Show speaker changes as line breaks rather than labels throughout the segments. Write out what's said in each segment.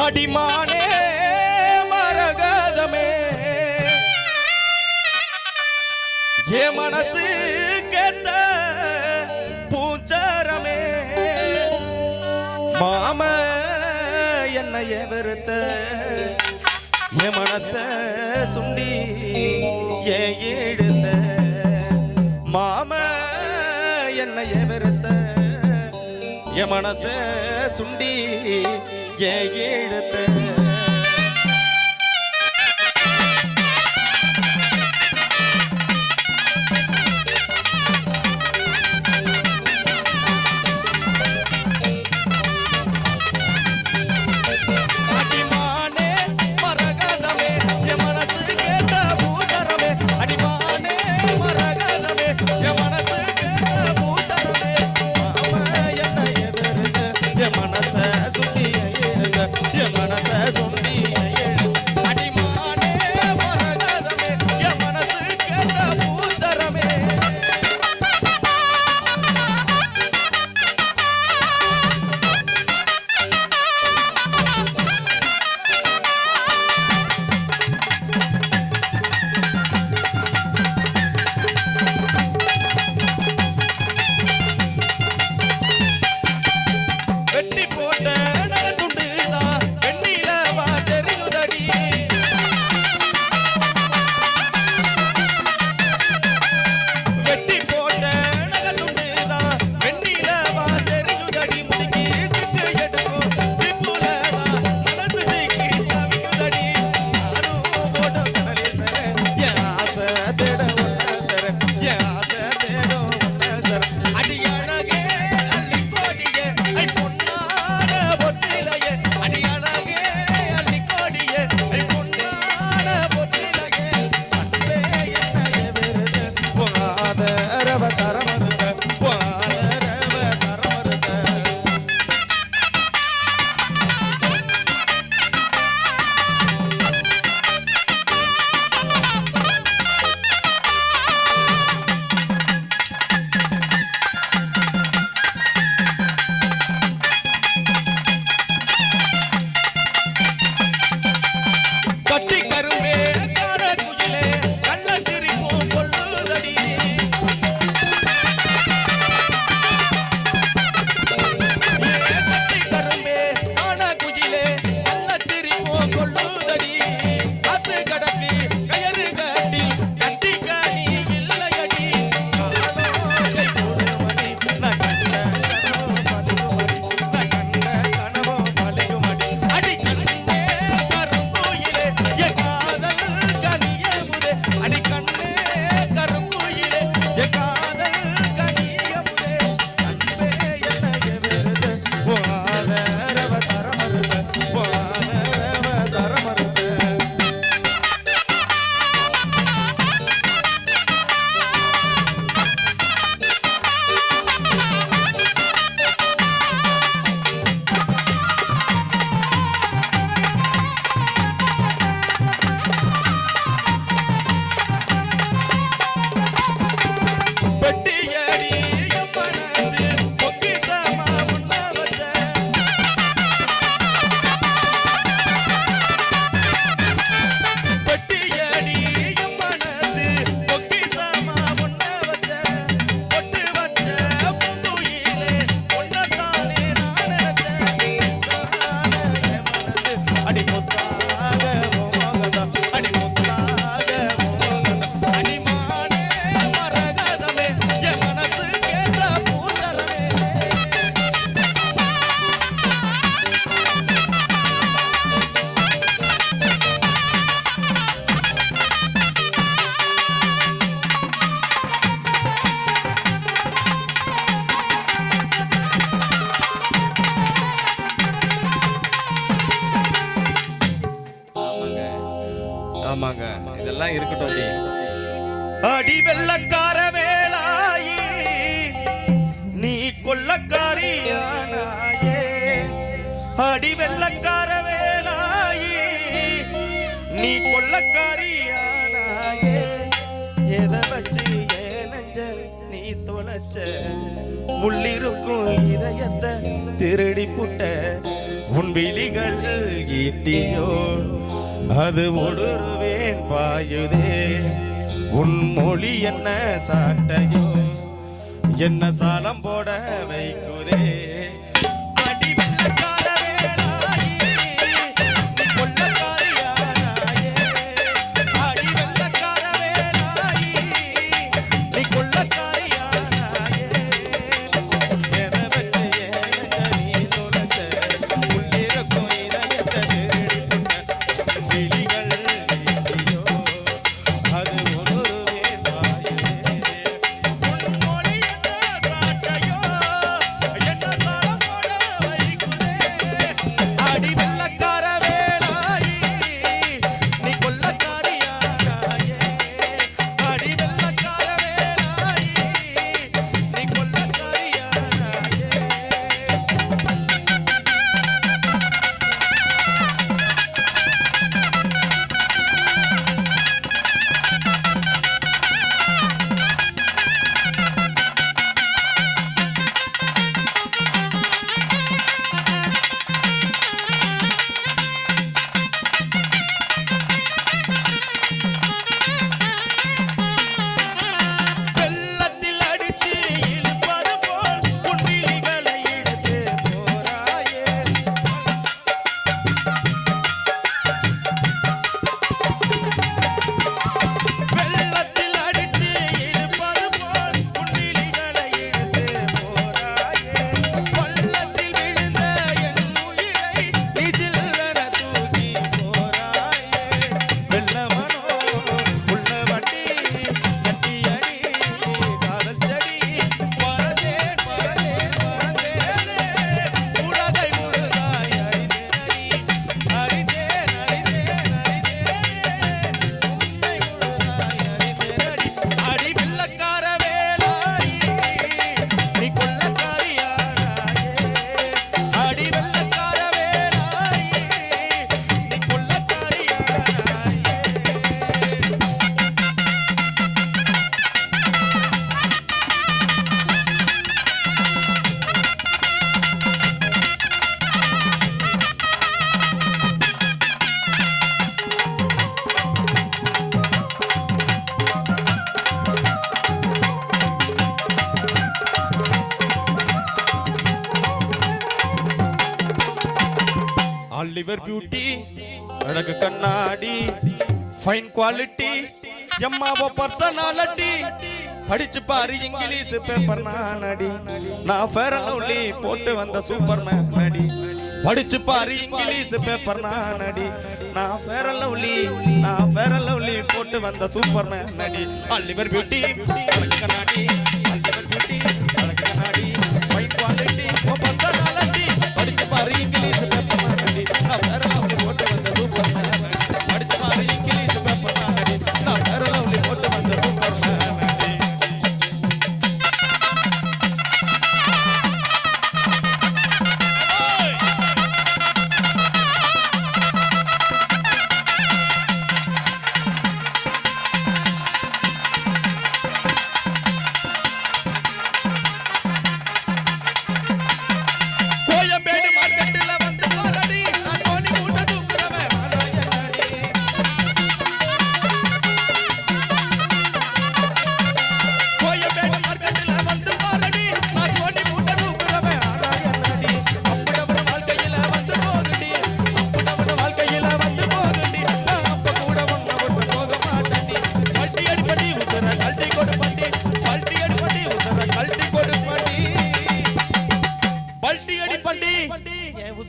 அடிமானே மரகதமே. ஏ மனசு கேத்த பூச்சாரமே. மாம என்னை எவருத்த என் மனச சுண்டி ஏன் எடுத்த மாம என்னை எவருத்த என் மனச சுண்டி ஏ எழுத்து அடி வெள்ளக்கார வேலாயி நீ கொள்ளக்காரியானாயே. எதை வச்சு ஏ நெஞ்ச நீ தொலைச்ச? உள்ளிருக்கும் இதயத்தை திருடி புட்ட உன் விழிகள் ஈட்டியோ? அது ஒடுருவேன் பாயுதே. உன் மொழி என்ன சாட்டையோ? என்ன சாலம் போட வைக்குதே? இவர் பியூட்டி அழகு கண்ணாடி ஃபைன் குவாலிட்டி எம்மாவோ பர்சனாலிட்டி படிச்சு பாரு இங்கிலீஷ் பேப்பர் நான் அடி. நான் ஃபேர் லவ்லி போட்டு வந்த சூப்பர் மேன் அடி படிச்சு பாரு இங்கிலீஷ் பேப்பர் நான் அடி. நான் ஃபேர் அண்ட் லவ்லி நான் ஃபேர் அண்ட் லவ்லி போட்டு வந்த சூப்பர் மேன் அடி ஆல் இவர் பியூட்டி அழகு கண்ணாடி.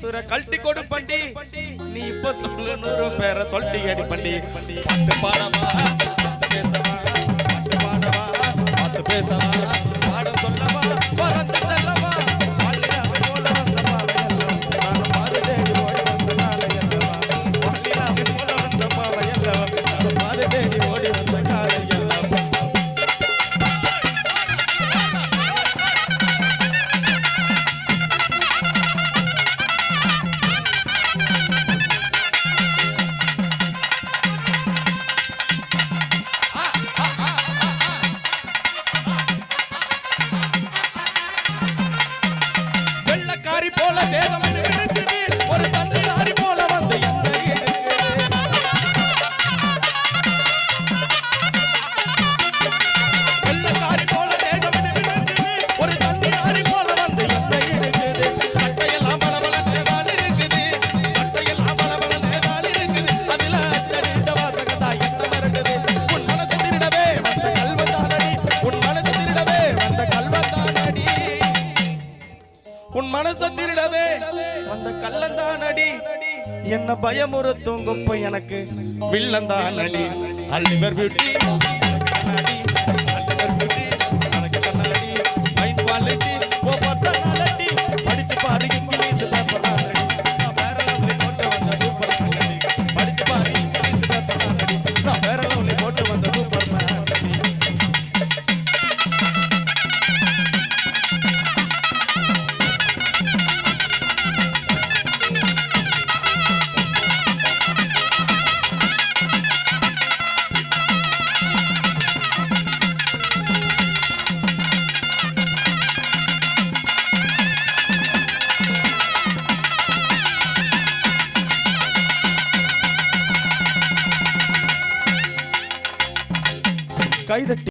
கழட்டி கொடு பண்டி. நீ இப்ப சொல்லு நூறு பேரை சொல்லிட்டு கேடி பண்டி. பாட்டு பாடமா பாட்டு பாட்டு பேசவா. பட்டாரி போல தேகம் ஒரு என்ன பயமுறுத்தும் குப்பை எனக்கு. வில்லந்தான் நடி அள்ளிவர் பியூட்டி கைதட்டி